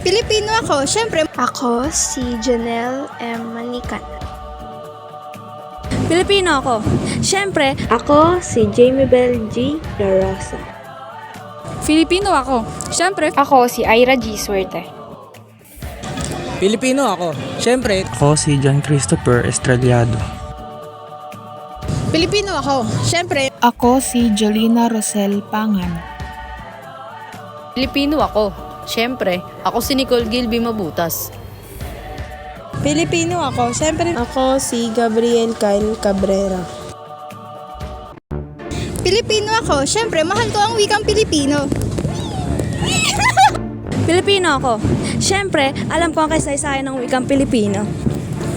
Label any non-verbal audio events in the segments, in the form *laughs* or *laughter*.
Pilipino ako, syempre. Ako si Janelle M. Manikan. Pilipino ako. Siyempre, Ako si Jamie Bell G. La Rosa. Filipino ako. Siyempre, Ako si Ira G. Suerte. Pilipino ako. Siyempre, Ako si John Christopher Estrellado. Pilipino ako, syempre. Ako si Jolina Rosel Pangan. Pilipino ako. Siyempre, ako si Nicole Gilby Mabutas. Pilipino ako, syempre. Ako si Gabriel Kyle Cabrera. Pilipino ako, syempre. Mahal ko ang wikang Pilipino. *laughs* Pilipino ako. Siyempre, alam ko ang kasaysayan ng wikang Pilipino.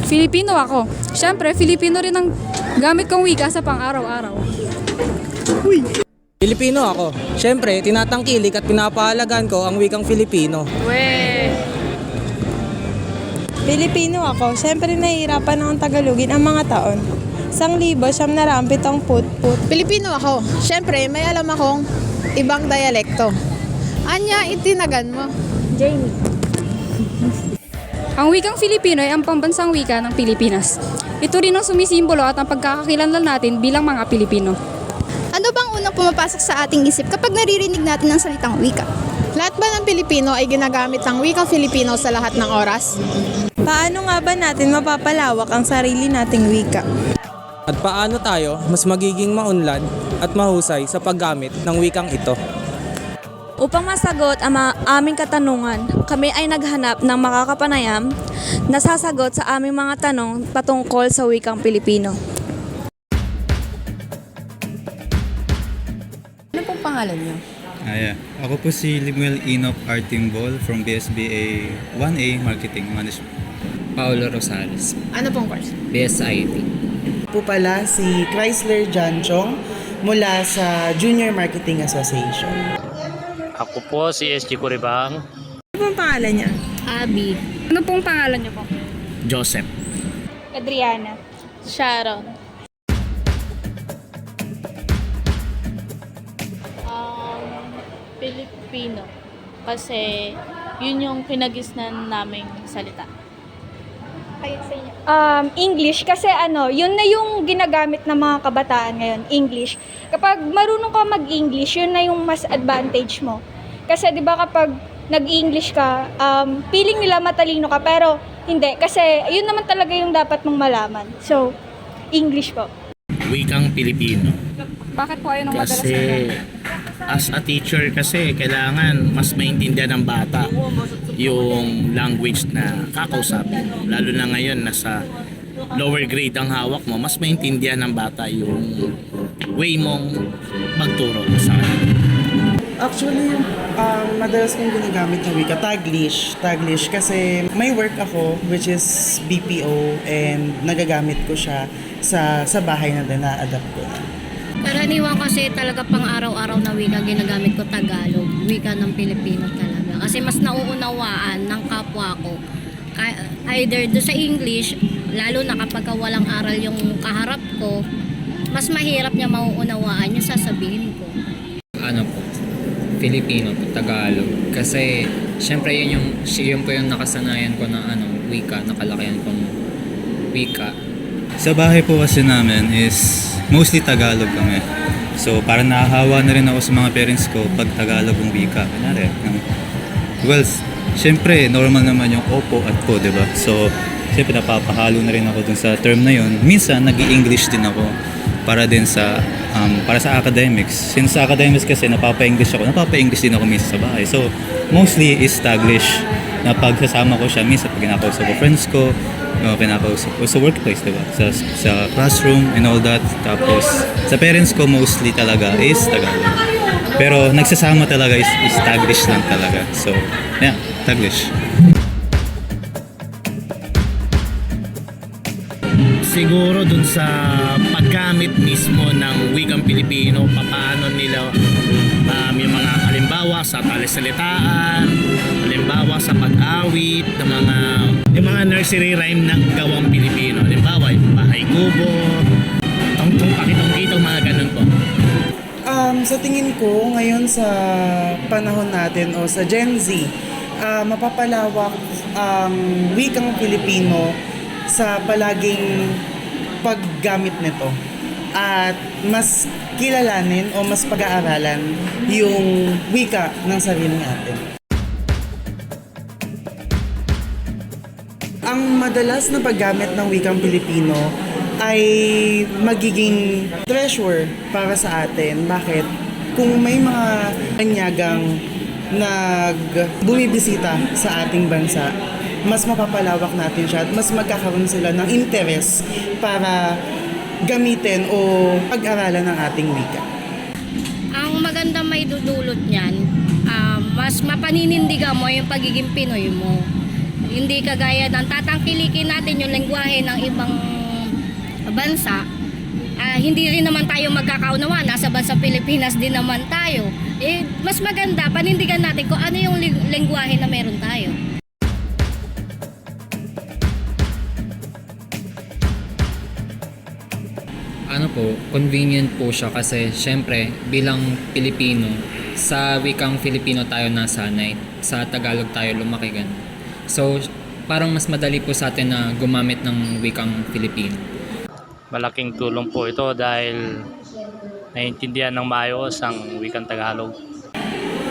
Filipino ako. Siyempre, Filipino rin ang gamit kong wika sa pang-araw-araw. Pilipino ako. Siyempre, tinatangkilik at pinapahalagan ko ang wikang Filipino. Pilipino ako, syempre nahihirapan akong Tagalogin ang mga taon. Sang libo, siyam na rampit ang put-put. Pilipino ako, syempre may alam akong ibang dialekto. Anya, itinagan mo. Jamie. Ang wikang Filipino ay ang pambansang wika ng Pilipinas. Ito rin ang sumisimbolo at ang pagkakakilanlan natin bilang mga Pilipino. Bang unang pumapasok sa ating isip kapag naririnig natin ang salitang wika? Lahat ba ng Pilipino ay ginagamit ang wikang Filipino sa lahat ng oras? Paano nga ba natin mapapalawak ang sarili nating wika? At paano tayo mas magiging maunlad at mahusay sa paggamit ng wikang ito? Upang masagot ang mga aming katanungan, kami ay naghanap ng makakapanayam na sasagot sa aming mga tanong patungkol sa wikang Pilipino. Pangalan niyo? Ah, yeah. Ako po si Limuel Enoch Artimbol from BSBA 1A Marketing Management. Paolo Rosales, Ano pong course? BSIT. po pala si Chrysler Janchong mula sa Junior Marketing Association. Ako po si SG Kuribang. Ano pong pangalan niya? Abby. Ano pong pangalan niyo po? Joseph. Adriana. Sharon. Filipino. Kasi yun yung pinagisnan naming salita. um, English kasi ano, yun na yung ginagamit ng mga kabataan ngayon, English. Kapag marunong ka mag-English, yun na yung mas advantage mo. Kasi 'di ba kapag nag-English ka, um, feeling nila matalino ka pero hindi kasi yun naman talaga yung dapat mong malaman. So, English po. Wikang Pilipino. Bakit po ayaw nang madalas Kasi as a teacher kasi kailangan mas maintindihan ng bata yung language na kakausapin. Lalo na ngayon nasa lower grade ang hawak mo, mas maintindihan ng bata yung way mong magturo sa. Actually, um, madalas kong ginagamit ng wika, Taglish. Taglish kasi may work ako which is BPO and nagagamit ko siya sa sa bahay na din na-adapt ko na. Karaniwan kasi talaga pang araw-araw na wika ginagamit ko Tagalog. Wika ng Pilipino talaga. Kasi mas nauunawaan ng kapwa ko. Either do sa English, lalo na kapag walang aral yung kaharap ko, mas mahirap niya mauunawaan yung sasabihin ko. Ano po? Filipino po, Tagalog. Kasi, syempre yun yung, yun po yung nakasanayan ko na ano, wika, nakalakihan kong wika. Sa bahay po kasi namin is mostly Tagalog kami. So parang nahahawa na rin ako sa mga parents ko pag Tagalog ang wika. Kunwari, well, syempre normal naman yung opo at po, di ba? So syempre napapahalo na rin ako dun sa term na yun. Minsan nag english din ako para din sa um, para sa academics. Since sa academics kasi napapa-English ako, napapa-English din ako minsan sa bahay. So mostly is Taglish na pagsasama ko siya minsan pag kinakausap ko friends ko, uh, kinakausap ko sa workplace, diba? Sa, sa classroom and all that. Tapos sa parents ko mostly talaga is Tagalog. Pero nagsasama talaga is, is Taglish lang talaga. So, yeah, Taglish. siguro dun sa paggamit mismo ng wikang Pilipino, paano nila um, yung mga halimbawa sa talisalitaan, halimbawa sa pag-awit, ng mga yung mga nursery rhyme ng gawang Pilipino. Halimbawa, yung bahay kubo, tong-tong pakitong-kitong, mga ganun po. Um, sa tingin ko, ngayon sa panahon natin o sa Gen Z, ah, mapapalawak ang wikang Pilipino sa palaging paggamit nito at mas kilalanin o mas pag-aaralan yung wika ng sarili natin. Ang madalas na paggamit ng wikang Pilipino ay magiging treasure para sa atin. Bakit? Kung may mga kanyagang nag bumibisita sa ating bansa, mas mapapalawak natin siya at mas magkakaroon sila ng interes para gamitin o pag-aralan ng ating wika. Ang maganda may dudulot niyan, ah, mas mapaninindigan mo yung pagiging Pinoy mo. Hindi kagaya ng tatangkilikin natin yung lengguwahe ng ibang bansa. Ah, hindi rin naman tayo magkakaunawa. Nasa bansang Pilipinas din naman tayo. Eh, mas maganda, panindigan natin kung ano yung lengguwahe na meron tayo. Ano po, convenient po siya kasi syempre bilang Pilipino, sa wikang Filipino tayo nasanay, sa Tagalog tayo lumaki gan. So, parang mas madali po sa atin na gumamit ng wikang Filipino. Malaking tulong po ito dahil naiintindihan ng maayos ang wikang Tagalog.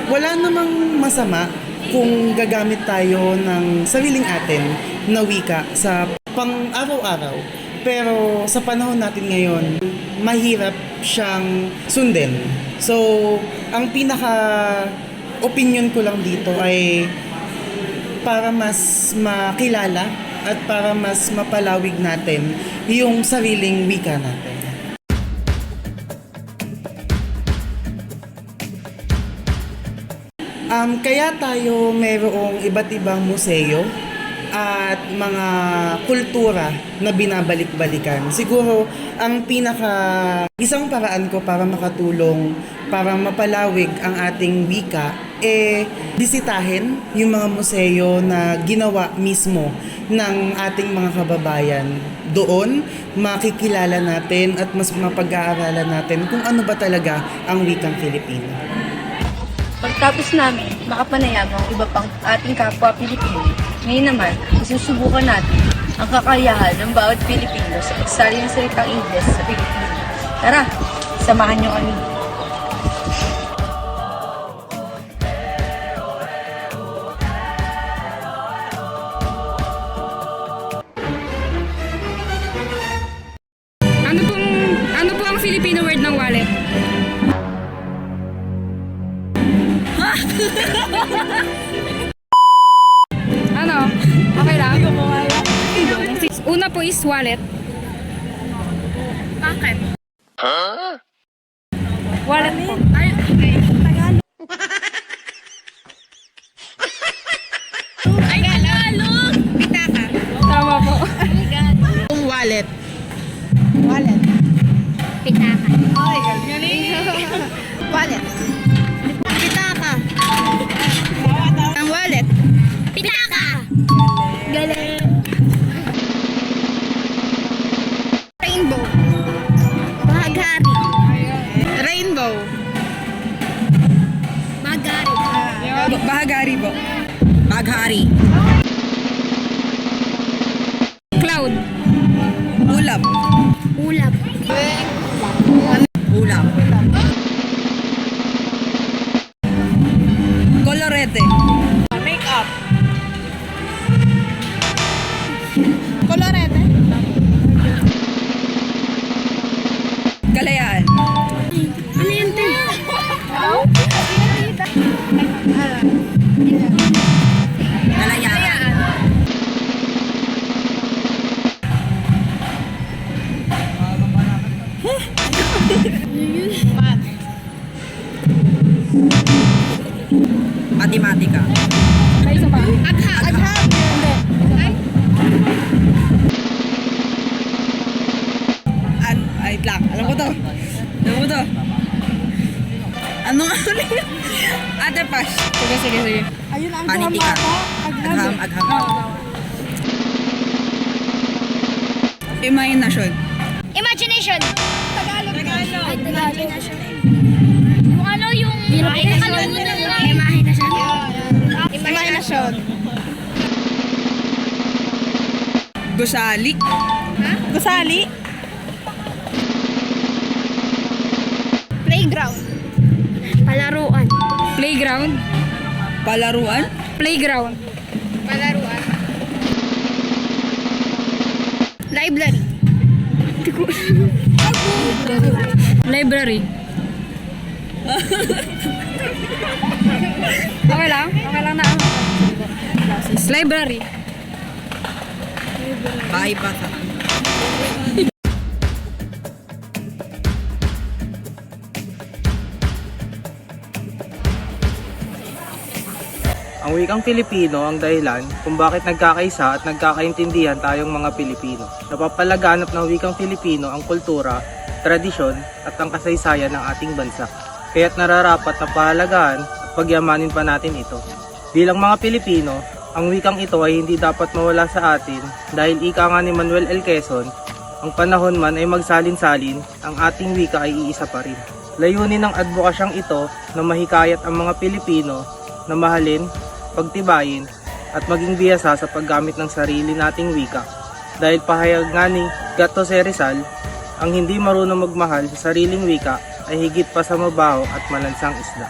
Wala namang masama kung gagamit tayo ng sariling atin na wika sa pang-araw-araw. Pero sa panahon natin ngayon, mahirap siyang sundin. So, ang pinaka opinion ko lang dito ay para mas makilala at para mas mapalawig natin yung sariling wika natin. Um, kaya tayo mayroong iba't ibang museo at mga kultura na binabalik-balikan. Siguro ang pinaka isang paraan ko para makatulong para mapalawig ang ating wika eh bisitahin yung mga museo na ginawa mismo ng ating mga kababayan. Doon makikilala natin at mas mapag-aaralan natin kung ano ba talaga ang wikang Filipino. Pagtapos namin, makapanayam ang iba pang ating kapwa Pilipino. Ngayon naman, isusubukan natin ang kakayahan ng bawat Pilipino sa pagsali ng salitang Ingles sa Pilipinas. Tara, samahan niyo kami. Ano pong, ano po ang Filipino word ng wallet? ano? *laughs* is wallet. Bakit? Wallet po. Ay, okay. Tagalog. Ay, Tagalog! Pitaka. Tama po. Yung wallet. Pitaka. Ay, galing. *laughs* wallet. Baghari. Cloud. Ulap. Ulap. Ulap. Colorete. Ano nga ulit? Other pass. Sige, sige, sige. Ayun, ang Panitikan. mata. Agham, agham. Oo, oo. Imagination. Imagination. Tagalog. Tagalog. Imagination. Yung ano yung... Nakakalimutan na. Eh. Imagination. Imagination. Gusali. Ha? Gusali. Playground. Palaruan. Playground. Palaruan? Playground. Palaruan. Library. *laughs* Library. okay lang? Okay lang na ano? Library. Bahay bata. Ang wikang Pilipino ang dahilan kung bakit nagkakaisa at nagkakaintindihan tayong mga Pilipino. Napapalaganap ng wikang Pilipino ang kultura, tradisyon at ang kasaysayan ng ating bansa. Kaya't nararapat na pahalagahan at pagyamanin pa natin ito. Bilang mga Pilipino, ang wikang ito ay hindi dapat mawala sa atin dahil ika nga ni Manuel L. Quezon, ang panahon man ay magsalin-salin, ang ating wika ay iisa pa rin. Layunin ng advokasyang ito na mahikayat ang mga Pilipino na mahalin, pagtibayin at maging biyasa sa paggamit ng sarili nating wika. Dahil pahayag nga ni Gato. Rizal, ang hindi marunong magmahal sa sariling wika ay higit pa sa mabaho at malansang isda.